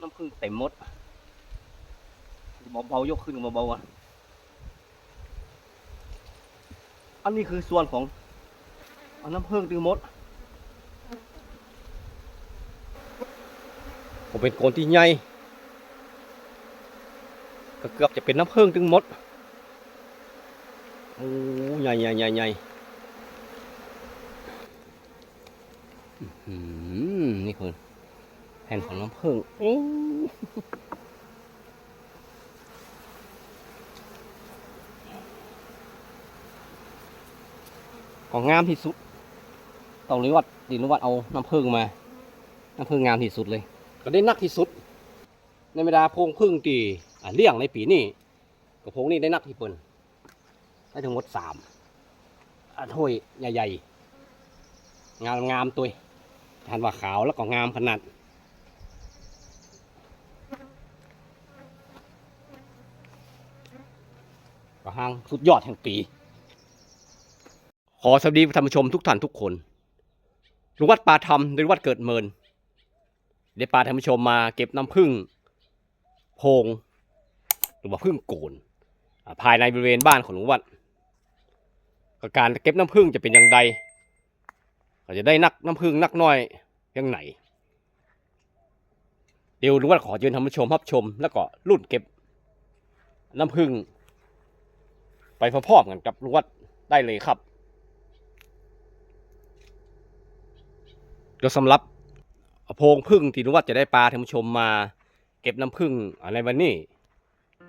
น้ำผึ้งเต็มมดเบาๆยกขึ้นเบาๆอะอันนี้คือส่วนของอันน้ำผึ้งตึงหมด ผมเป็นโกนที่ใหญ่ก็เกือบจะเป็นน้ำผึ้งตึงมดโอ้ใหญ่ใหญ่ใหญ่ใหญ่อื้อหือนี่คือ ผ่นของน้ำผึ้งอื้อของงามที่สุดต้องเรียกว่าดินวัดเอาน้ำผึ้งมา น้ำผึ้งงามที่สุดเลย ก็ได้นักที่สุด ในเวลาโพงพึ่งตีอ่าเลี้ยงในปีนี้กระโพงนี่ได้นักที่เปิ้นได้ทั้งหมดสามอ่าถ้วยใหญ่ๆงามงามๆตัวทานว่าขาวแล้วก็งามขนาด ก็ห้างสุดยอดแห่งปี ขอสวัสดีท่านผู้ชมทุกท่านทุกคนลุงวัดป่าธรรมหรือวัดเกิดเมินได้พาท่านผู้ชมมาเก็บน้ำผึ้งโพงหรือว่าผึ้งโกนภายในบริเวณบ้านของหลวงวัดกการเก็บน้ำผึ้งจะเป็นอย่างไรจะได้นักน้ำผึ้งนักน้อยยังไหน เดี๋ยวหลวงวัดขอเชิญท่านผู้ชมรับชม แล้วก็รุ่นเก็บน้ำผึ้ง ไปพร้อมๆกันกับหลวงวัดได้เลยครับเดี๋ยวสำหรับโพงพึ่งที่รู้ว่าจะได้ปลาท่านผู้ชมมาเก็บน้ำพึ่งในวันนี้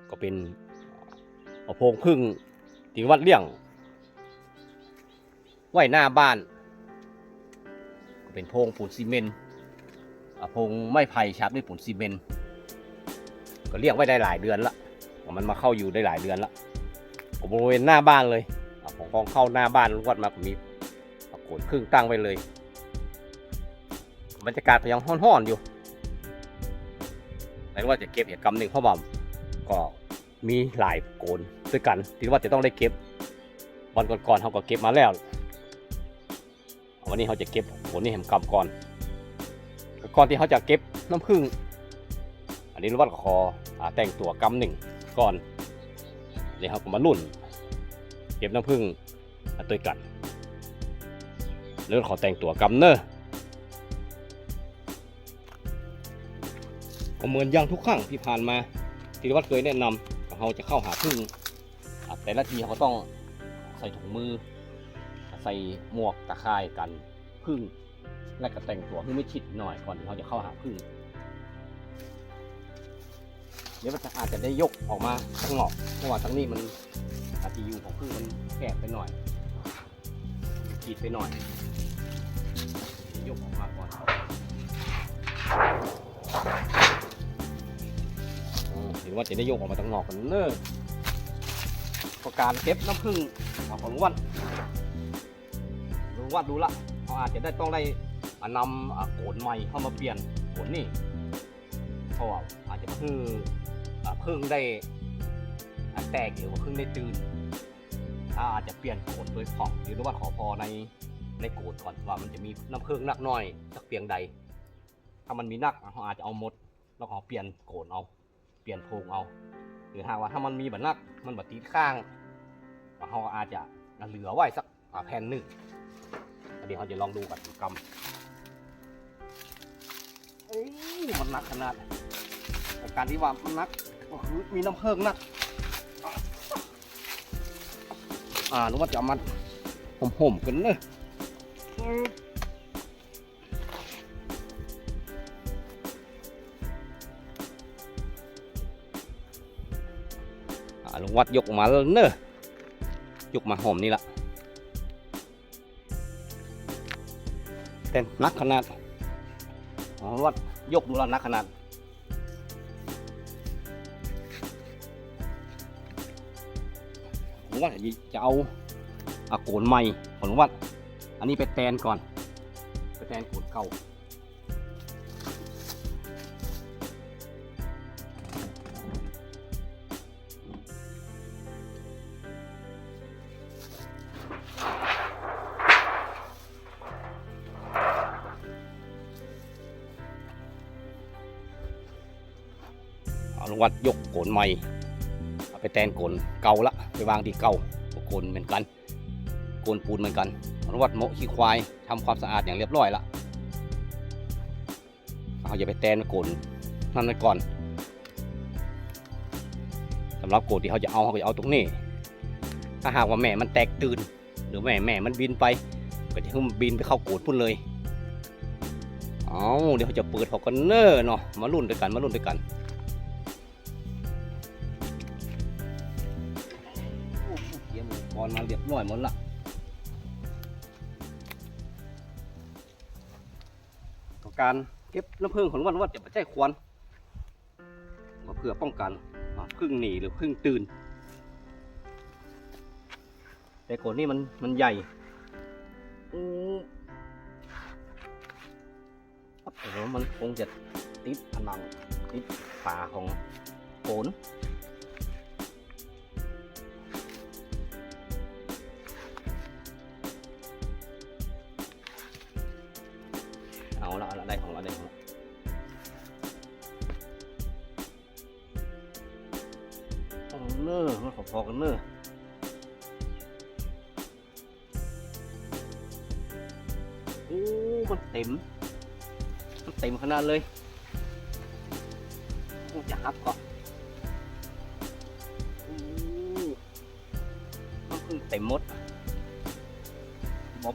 ก็เป็นโพงพึ่งที่วัดเลี่ยงไว้หน้าบ้าน ก็เป็นโพงปูนซีเมนต์โพงไม้ไผ่ฉาบด้วยปูนซีเมนต์ก็เลี้ยงไว้ได้หลายเดือนละมันมาเข้าอยู่ได้หลายเดือนละ บริเวณหน้าบ้านเลยอ่าผมกองเข้าหน้าบ้านลูกวัดมาก็มีโขนพึ่งตั้งไว้เลยบรรยากาศก็ยังห้อนๆอยู่แต่ว่าจะเก็บเหตุกรรมหนึ่งเพราะว่าก็มีหลายโกนด้วยกันที่ว่าจะต้องได้เก็บวันก่อนๆเขาก็เก็บมาแล้ว วันนี้เขาจะเก็บผลนี่แหมกรรมก่อนก่อนที่เขาจะเก็บน้ำผึ้งอันนี้รู้ว่าขออ่าแต่งตัวกำหนึ่งก่อน เดี๋ยวเขาก็มาลุ่น เก็บน้ำผึ้งอันตัวกันแล้วขอแต่งตัวกำเนอะก็เหมือนอย่างทุกครั้งที่ผ่านมาที่วัดเคยแนะนำเราจะเข้าหาพึ่งแต่ละทีเขาต้องใส่ถุงมือ ใส่หมวกตะข่ายกันพึ่ง และก็แต่งตัวให้ไม่ชิดหน่อยก่อนที่เขาจะเข้าหาพึ่ง เดี๋ยวมันจะอาจจะได้ยกออกมาข้างนอกเพราะว่าทั้งนี้มันอาจจะอยู่ของพึ่งมันแคบไปหน่อยขีดไปหน่อย ยกออกมาก่อนอืมเห็นว่าจะได้ยกออกมาตั้งนอกกันเนอะประการเก็บน้ำผึ้งของของวันลุงวันดูละเขาอาจจะได้ต้องได้นำโขนใหม่เข้ามาเปลี่ยนโขนนี่เพราะว่าอาจจะคือ พึ่งได้อ่าแตกหรือว่าพึ่งได้ตื่นถ้าอาจจะเปลี่ยนโขนโดยผองหรือว่าขอพอในในโขนก่อนว่ามันจะมีน้ำผึ้งนักน้อยสักเพียงใด ถ้ามันมีนักเขาอาจจะเอาหมดแล้วเอาเปลี่ยนโขนเอา เปลี่ยนโพงเอา หรือหากว่าถ้ามันมีแบบนักมันแบบติดข้างเราอาจจะเหลือไว้สักแผ่นหนึ่งเดี๋ยวเราจะลองดูกับกรรมเอ้ยมันนักขนาดการที่ว่ามันนัก มีน้ำเพิงนัก อ่านึกว่าจะเอามันห่มๆกันเนอะอ่าลุงวัดยกมาแล้วเนอะยกมาห่มนี่ละแต่หนักขนาดลงวัดยกดูแล้วนักขนาด ผมว่าจะเอาอาโกนใหม่ผมว่าอันนี้ไปแตนก่อน ไปแตนโกนเก่าเอาลงวัดยกโกนใหม่เอาไปแตนโกนเก่าละ วางที่เก่าโกนเหมือนกัน โกนปูนเหมือนกันเอาลงวัดโมขี้ควายทำความสะอาดอย่างเรียบร้อยละเอาอย่าไปแตนโกนนั่นไว้ก่อนสำหรับโกนที่เขาจะเอาเขาจะเอาตรงนี้ ถ้าหากว่าแม่มันแตกตื่น หรือแม่แม่มันบินไป ก็จะให้มันบินไปเข้าโกดพุ่นเลย เอาเดี๋ยวเขาจะเปิดหอกกันเนอร์เนาะมารุ่นด้วยกันมารุ่นด้วยกัน เตรียมอุปกรณ์มาเรียบร้อยหมดละต่อการเก็บน้ำผึ้งของวันวัดจะไม่ใช่ควรมาเพื่อป้องกันอ่าผึ้งหนีหรือผึ้งตื่น แต่โกดนี่มันมันใหญ่อืมครับแต่ว่ามันคงจะติดผนังติดฝาของโกน ต็มเต็มขนาดเลยโอ้จะฮับก่อนโอ้มันขึ้นเต็มมด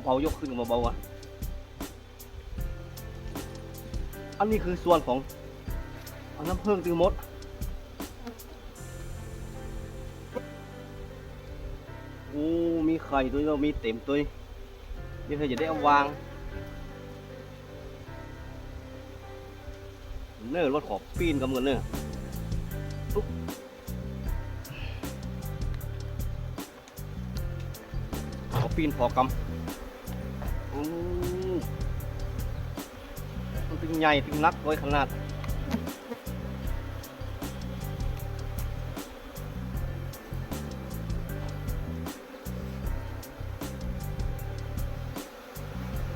เบาๆยกขึ้นเบาๆอะอันนี้คือส่วนของน้ำผึ้งตือมดโอ้มีไข่ด้วยแล้วมีเต็มตัวนี่เธอจะได้เอาวาง เนอร์รถขอบปีนกับเงินเนอร์อุ๊บขอปีนพอกำอู้มันตึงใหญ่ตึงนักไว้ขนาด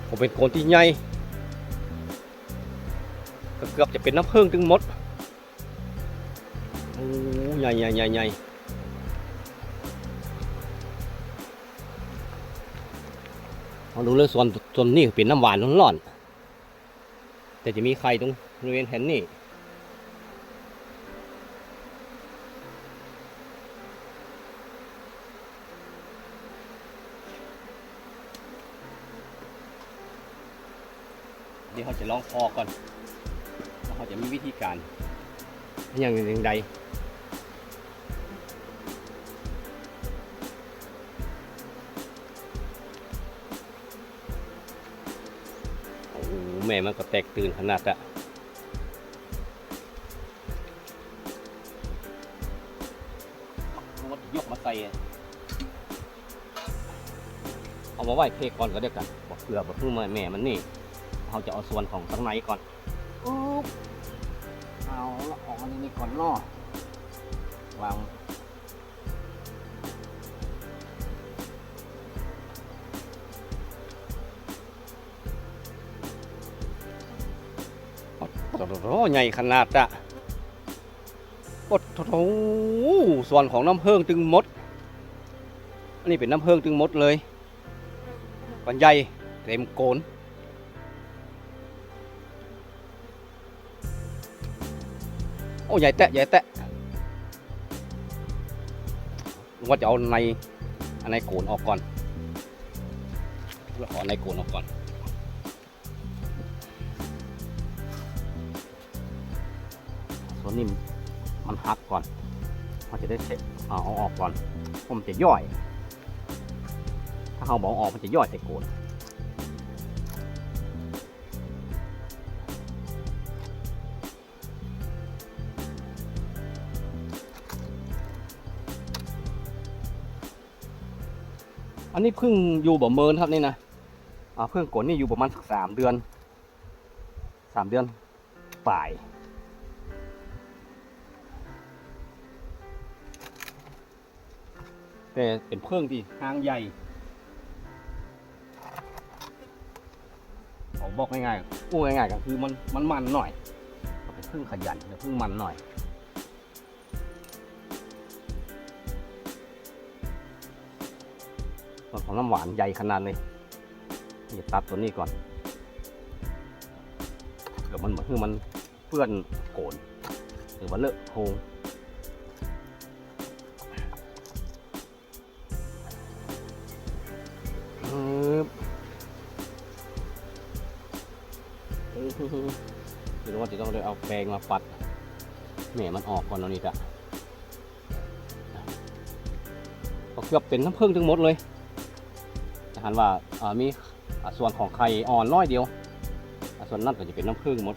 ผมเป็นคนที่ใหญ่ เกือบจะเป็นน้ำผึ้งถึงมดโอ้ใหญ่ใหญ่ใหญ่ใหญ่เอาดูเลยส่วนส่วนนี้เป็นน้ำหวานร้อนๆแต่จะมีไข่ตรงบริเวณแผ่นนี้เดี๋ยวเขาจะลองพอก่อน จะมีวิธีการอย่างหนึ่งใดโอ้โหแม่มันก็แตกตื่นขนาดอะเอายกมาใส่อะเอามาไหว้เพก่อนก็เดียวกันบอกเผื่อบอกเพื่อแม่มันนี่เราจะเอาส่วนของข้างในก่อนอุ๊บ เอาละออกอันนี้ก่อนนาวางโอ้โหใหญ่ขนาดอะโอ้โหส่วนของน้ำเพิงตึงมด อันนี้เป็นน้ำเพิงตึงมดเลยปันใหญ่เต็มโกน โอ้ใหญ่แตะใหญ่แตะว่าจะเอาในอันในโกนออกก่อนเราขอในโกนออกก่อนส่วนนี้มันหักก่อนมันจะได้เสร็จเอาอออกก่อนเพราะมันจะย่อย ถ้าเอาบอกออกมันจะย่อยใส่โกน นนี้เพิ่งอยู่บ่เมินครับนี่นะอ่าเพิ่งกดนี่อยู่ประมาณสักสามเดือนสามเดือนปลายแต่เป็นเพิ่งที่หางใหญ่เขาบอกง่ายๆพูดง่ายๆก็คือมันมันมันหน่อยเป็นเพิ่งขยันแต่เพิ่งมันหน่อย ของน้ำหวานใหญ่ขนาดเลยนี่ตัดตัวนี้ก่อนเดี๋ยวมันเหมือนคือมันเปื้อนโกนหรือว่าเลอะโคงปึ๊บอื้อหือหรือว่าจะต้องได้เอาแปรงมาปัดแหม่มันออกก่อนเนานี่จ้ะเกือบเป็นน้ำผึ้งทั้งหมดเลย อาหารว่าอ่ามีส่วนของไข่อ่อนน้อยเดียว ส่วนนั้นก็จะเป็นน้ำผึ้งหมด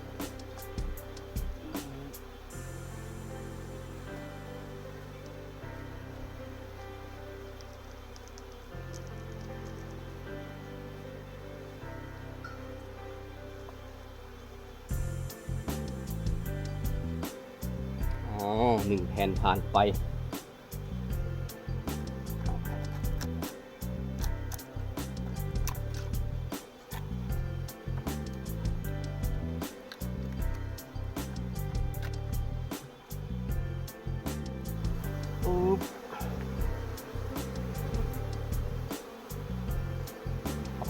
อ๋อหนึ่งแผ่นผ่านไป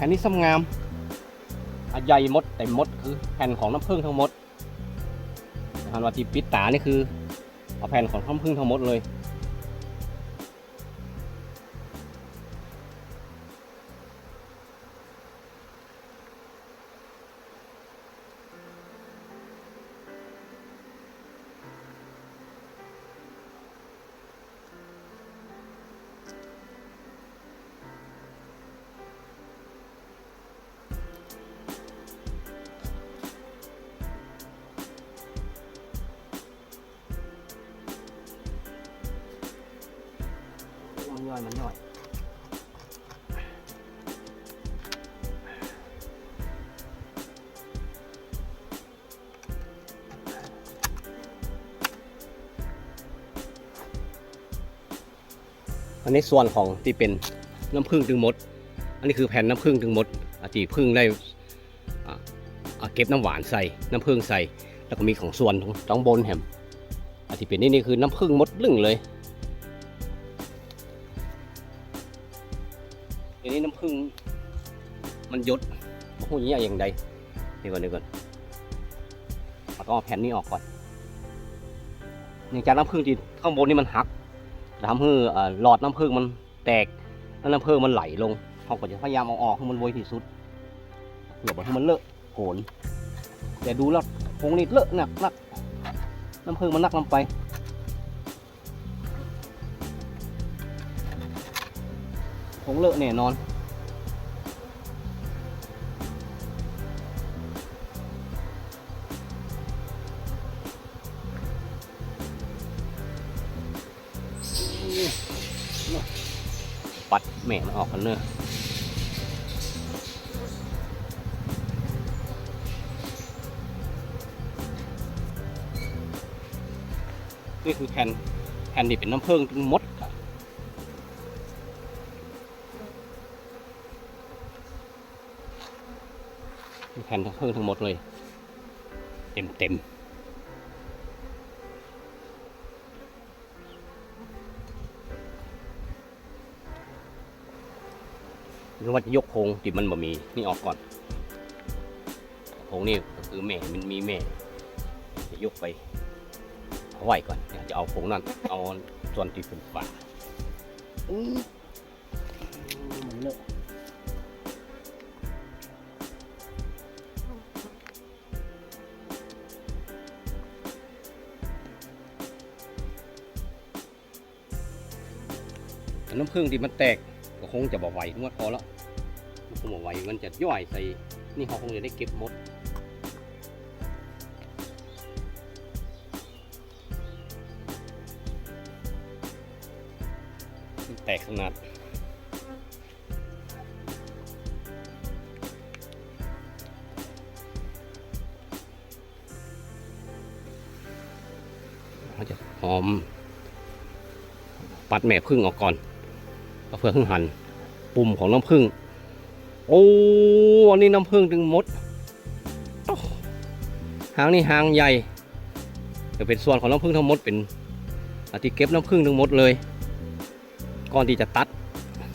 ผ่นนี้ซ้ำงามอาใหญ่มดเต็มมดคือแผ่นของน้ำผึ้งทั้งหมดอาหารวาติปิตานี่คือเอาแผ่นของน้ำผึ้งทั้งหมดเลย ย่อยมันย่อยอันนี้ส่วนของที่เป็นน้ำผึ้งถึงมด อันนี้คือแผ่นน้ำผึ้งถึงมดอาที่ผึ้งได้เก็บน้ำหวานใส่ น้ำผึ้งใส่ แล้วก็มีของส่วนของตองบนแหมอาที่เป็นนี่นี่คือน้ำผึ้งมดลึ่งเลย มันยดมาหูนี้อย่างใดเดี๋ยวก่อนเดี๋ยวก่อนแล้วก็เอาแผ่นนี้ออกก่อนเนื่องจากน้ำผึ้งที่ข้างบนนี่มันหักทำให้หลอดน้ำผึ้งมันแตกแล้วน้ำผึ้งมันไหลลงเขาก็จะพยายามเอาออกให้มันไวที่สุดเพื่อบ่ให้มันเลอะโหนแต่ดูแล้วคงนี่เลอะหนักนักน้ำผึ้งมันนักลำไปคงเลอะแน่นอน ม่มันออกกันเนอะนี่คือแผ่นแผ่นที่เป็นน้ำผึ้งทั้งหมดครับแผ่นทั้งเพิ่งทั้งหมดเลย เต็มเต็ม หรือว่าจะยกโครงที่มันบ่มีนี่ออกก่อนโครงนี่ก็คือแม่มันมีแม่จะยกไปเอาไว้ก่อนจะเอาโครงนั้นเอาส่วนที่เป็นฝาอืมันเลอะแต่น้ำผึ้งที่มันแตกก็คงจะบ่ไหวนวดพอแล้ว มันคงบ่ไหวมันจะย่อยใส่ นี่เขาคงจะได้เก็บหมดแตกขนาดเขาจะหอม ปัดแม่พึ่งออกก่อนเอาเพื่อพึ่งหันปุ่มของน้ำพึ่ง โอ้อันนี้น้ำพึ่งถึงมดหางนี่หางใหญ่จะเป็นส่วนของน้ำพึ่งทั้งหมดเป็นอที่เก็บน้ำพึ่งทั้งหมดเลย ก่อนที่จะตัด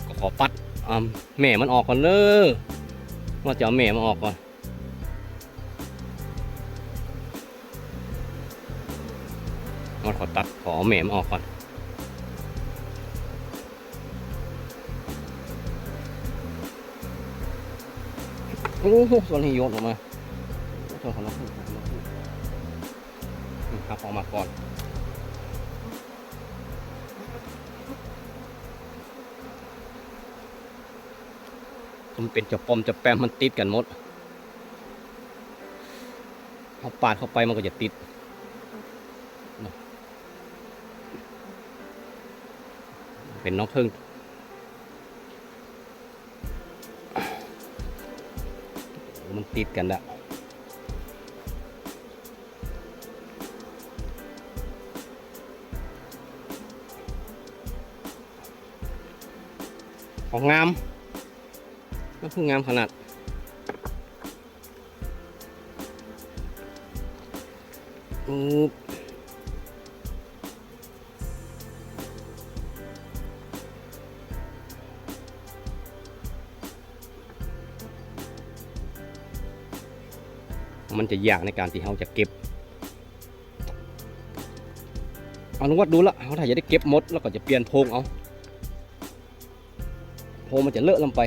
ก็ขอปัดอ่าแม่มันออกก่อนเด้อว่าจะเอาแม่มันออกก่อนว่าขอตัดขอแม่มันออกก่อน อ้โหส่วนนี้โยนออกมาส่วนของน้ำผึ้งของน้ำผึ้งอืมครับออกมาก่อนมันเป็นจะปอมจะแปมมันติดกันหมดเอาปาดเข้าไปมันก็จะติดเป็นน้องพึ่ง มันติดกันละของงามก็คืองามขนาดอืบ มันจะยากในการที่เราจะเก็บเอานุวัดดูละเขาถ้าจะได้เก็บมดแล้วก็จะเปลี่ยนโพงเอาโพงมันจะเลอะลงไป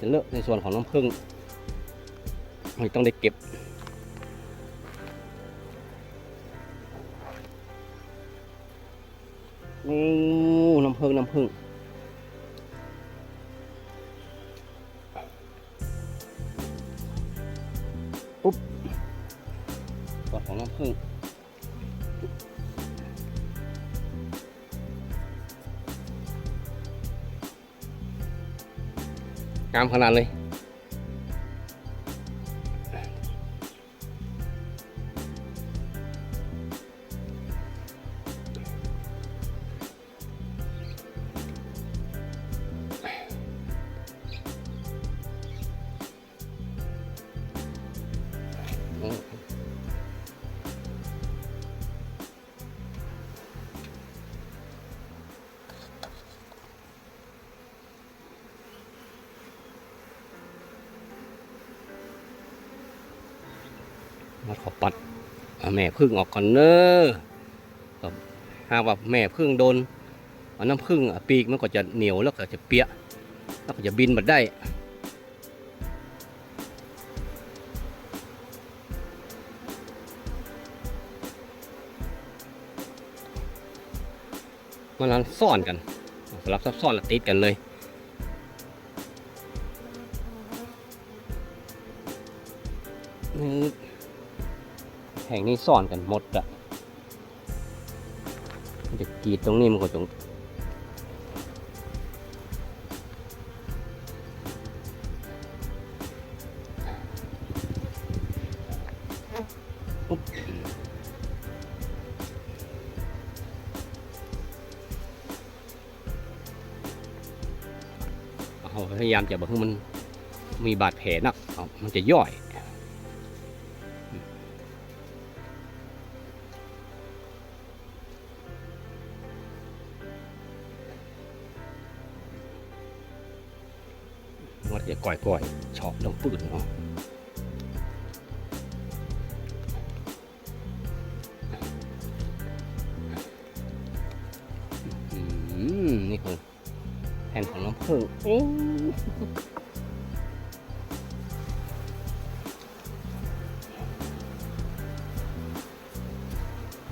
จะเลอะในส่วนของน้ำผึ้งมันต้องได้เก็บน้ำผึ้งน้ำผึ้ง ของน้ำผึ้งงามขนาดเลย มาขอปัดแม่พึ่งออกก่อนเนอะหากว่าแม่พึ่งโดนน้ำพึ่งปีกมันก็จะเหนียวแล้วก็จะเปียกแล้วก็จะบินมาได้มันนั้นซ่อนกันสลับซับซ้อนและติดกันเลย งนี้ซ่อนกันหมดอะจะกรีดตรงนี้มันก็จงอุ๊บเอาพยายามจะบอกให้มันมีบาดแผลนักเอามันจะย่อย ก่อยก่อยๆเฉาะลงปืนเนาะอืมนี่คือแผ่นของน้ำผึ้งอ๋อ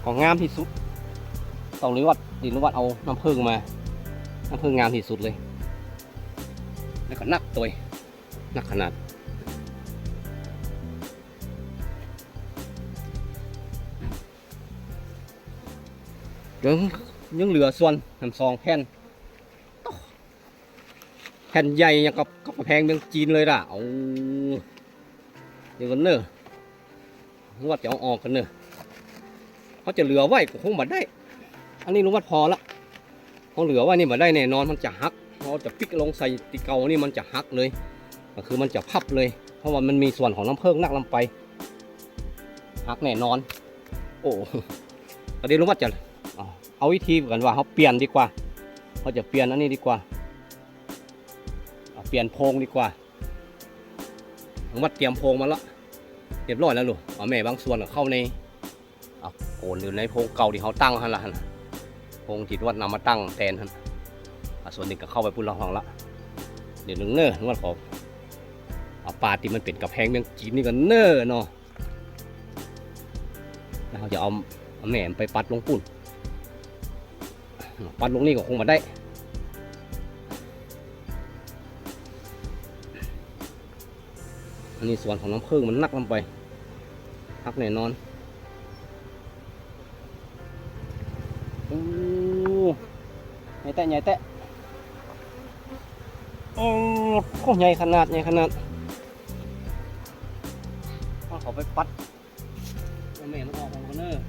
ของงามที่สุดต้องริวัดดินริวัดเอาน้ำผึ้งมา น้ำผึ้งงามที่สุดเลย แล้วก็นักตัว นักขนาด ยังยังเหลือส่วนน้ำซองแผ่นแผ่นใหญ่ยังกับกับแพงเมืองจีนเลยล่ะเอาเดี๋ยวกันเนอะนวดจะเอาออกกันเนอะเขาจะเหลือไว้ก็คงมาได้ อันนี้รู้ว่าพอละเขาเหลือไว้นี่มาได้แน่นอนมันจะหักพอจะปิกลงใส่ติเกานี่มันจะหักเลย ก็คือมันจะพับเลย เพราะว่ามันมีส่วนของน้ำเพิงนักลำไปหักแน่นอน โอ้ประเดี๋ยวลุงวัดจะเอาวิธีกันว่าเขาเปลี่ยนดีกว่าเขาจะเปลี่ยนอันนี้ดีกว่า เปลี่ยนโพงดีกว่าผมว่าเตรียมโพงมาแล้วเรียบร้อยแล้วลูกเอาแม่บางส่วนเข้าในเอาโกนอยู่ในโพงเก่าที่เขาตั้งหันละหันโพงที่วัดนำมาตั้งแทนหันส่วนหนึ่งก็เข้าไปพุ่นละห้องละเดี๋ยวหนึ่งเน้อนวดขอ เอาปลาที่มันเป็นกับแพงเมืองจีนนี่ก็เน้อเนาะเราจะเอาเอาแม่มไปปัดลงปุ่น ปัดลงนี่ก็คงมาได้ อันนี้ส่วนของน้ำผึ้งมันนักลงไปนักแน่นอนโอ้ใหญ่แตะใหญ่แตะโอ้โหใหญ่ขนาดใหญ่ขนาด ไปปัดเอาแม่มันออกของกันเนอร์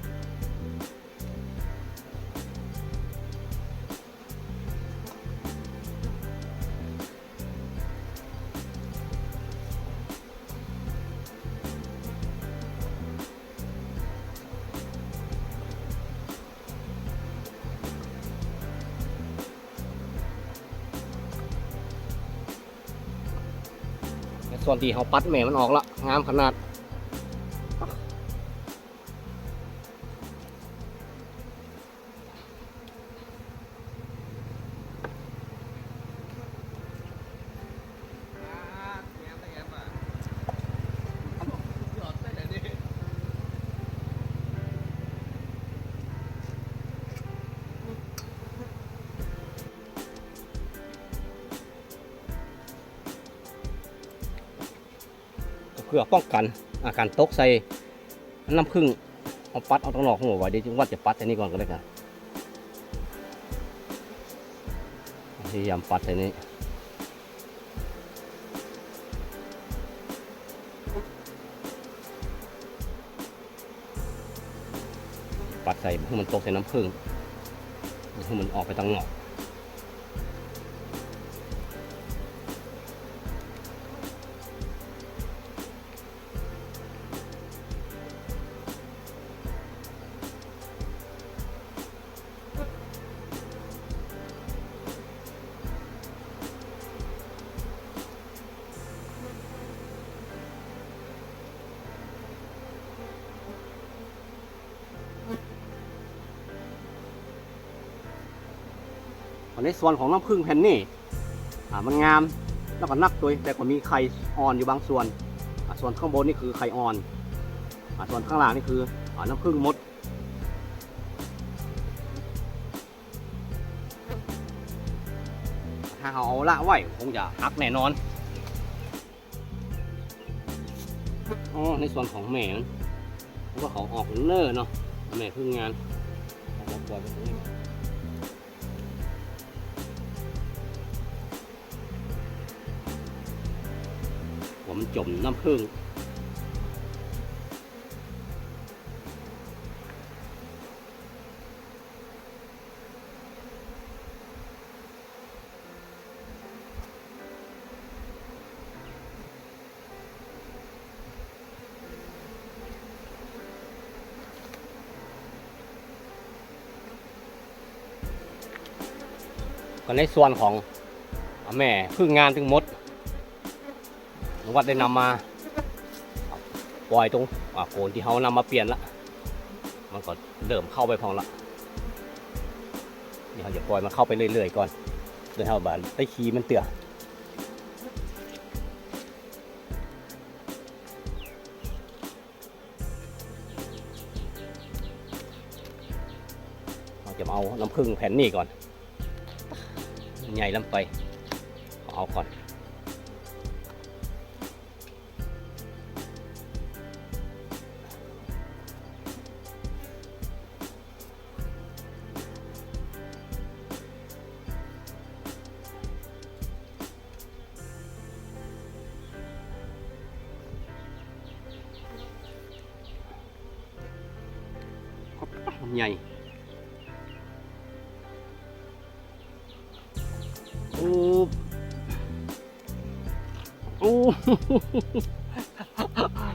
ส่วนที่เขาปัดแม่มันออกละงามขนาด ป้องกันอาการตกใส่น้ำผึ้งเอาปัดเอาตรงนอกหัวไว้เดี๋ยวจึงว่าจะปัดใส่นี่ก่อนก็ได้กันพยายามปัดใส่นี่ปัดใส่เพื่อมันตกใส่น้ำผึ้งเพื่อมันออกไปทางนอก ส่วนของน้ำผึ้งแผ่นนี่มันงามแล้วก็นักตัวแต่ก็มีไข่อ่อนอยู่บางส่วน ส่วนข้างบนนี่คือไข่อ่อน ส่วนข้างล่างนี่คือน้ำผึ้งมดถ้าเขาเอาละไว้คงจะหักแน่นอนอ๋อในส่วนของแม่มันเพราะว่าเขาออกเน้อเนาะแม่พึ่งงานเอามาปล่อยไปตรงนี้ ผมนจมน้ำผึ้งก็ในส่วนของแม่พึ่งงานถึงมด ว่าได้นำมาปล่อยตรงโกนที่เขานำมาเปลี่ยนละมันก็เริ่มเข้าไปพองละเดี๋ยวจะปล่อยมันเข้าไปเรื่อยๆก่อนเดี๋ยวเราบาได้คีมันเตือเราจะเอาน้ำผึ้งแผ่นนี้ก่อน ใหญ่ลำไป เอาก่อน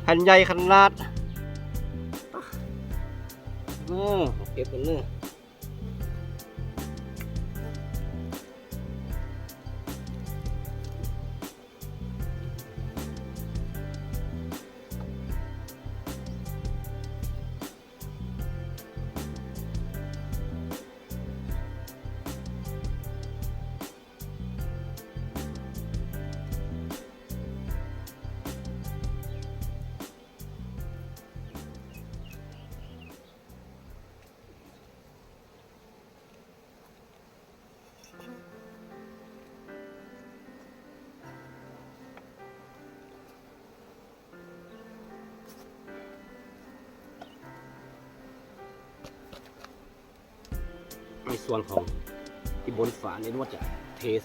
แผ่นใหญ่ขนาดเออเก็บกันเนอ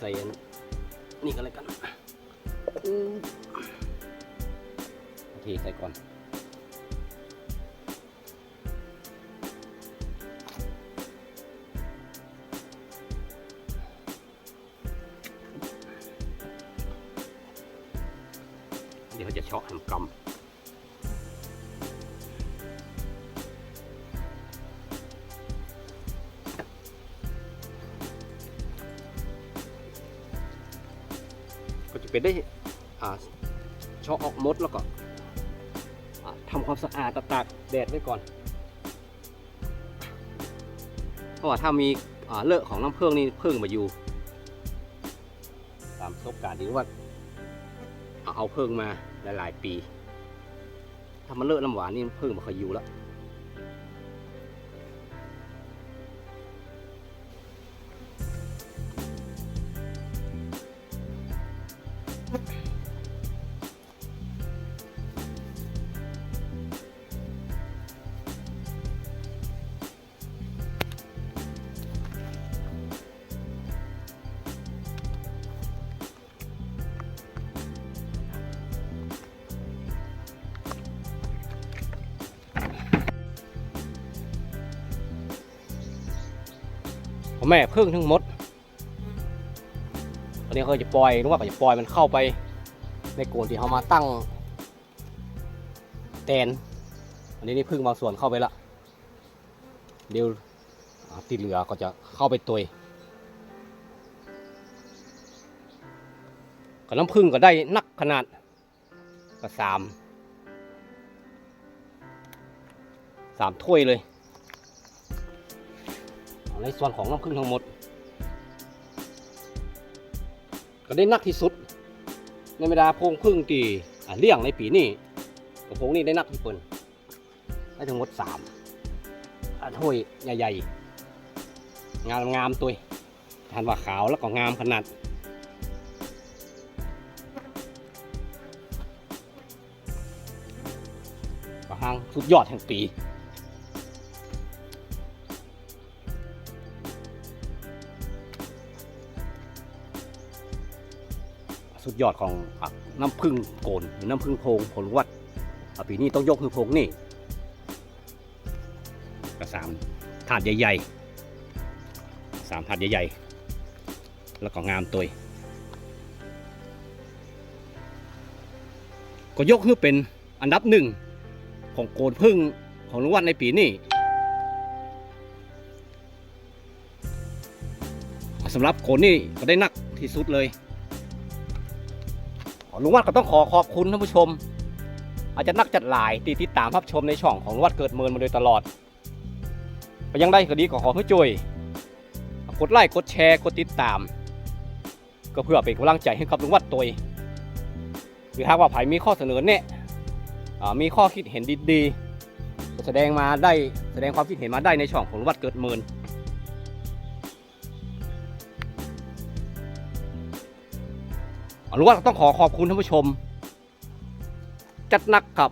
ใส่อันนี่ก็เลยกันอืมเทใส่ก่อน เชาะออกมดแล้วก็ทำความสะอาดตากแดดไว้ก่อน เพราะว่าถ้ามีเลอะของน้ำเพิงนี่เพิ่งมาอยู่ ตามประสบการณ์ที่ว่าเอาเพิ่งมาหลาย ๆ ปี ถ้ามันเลอะน้ำหวานนี่เพิ่งมาเคยอยู่แล้ว แม่พิ่งทั้งหมด ตอนนี้เขาจะปล่อยนึกว่าเขาจะปล่อยมันเข้าไป ในโกนที่เขามาตั้งแตนอันนี้นี่พึ่งบางส่วนเข้าไปละ เดี๋ยวอ่าที่เหลือก็จะเข้าไปตุยกับน้ำพึ่งก็ได้นักขนาดก็สามสามถ้วยเลย ในส่วนของน้ำผึ้งทั้งหมด ก็ได้นักที่สุด ในบรรดาโพรงพึ่งที่อ่าเลี้ยงในปีนี้กระโพงนี้ได้นักที่เปิ้นได้ทั้งหมดสามอ่าถ้วยใหญ่ๆ งามงามตัวทานว่าขาวแล้วก็งามขนาดก็ห้างสุดยอดแห่งปี ยอดของน้ำพึ่งโกนหรือน้ำพึ่งโพงผลวัดปีนี้ต้องยกคือโพงนี่ก็สามถาดใหญ่ๆสามถาดใหญ่ๆ แล้วก็งามตัวก็ยกคือเป็นอันดับหนึ่งของโกนพึ่งของลุงวัดในปีนี้สำหรับโกนนี่ก็ได้นักที่สุดเลย ลุงวัดก็ต้องขอขอบคุณท่านผู้ชม อาจจะนักจัดหลายที่ติดตามรับชมในช่องของลุงวัดเกิดเมินมาโดยตลอดก็ยังได้ก็ดีก็ขอให้จุยกดไลค์กดแชร์กดติดตาม ก็เพื่อเป็นกำลังใจให้กับลุงวัดตัวเองหรือหากว่าไผมีข้อเสนอแนะอ่ามีข้อคิดเห็นดีๆแสดงมาได้แสดงความคิดเห็นมาได้ในช่องของลุงวัดเกิดเมิน รู้ว่าต้องขอขอบคุณท่านผู้ชม จัดหนักกับ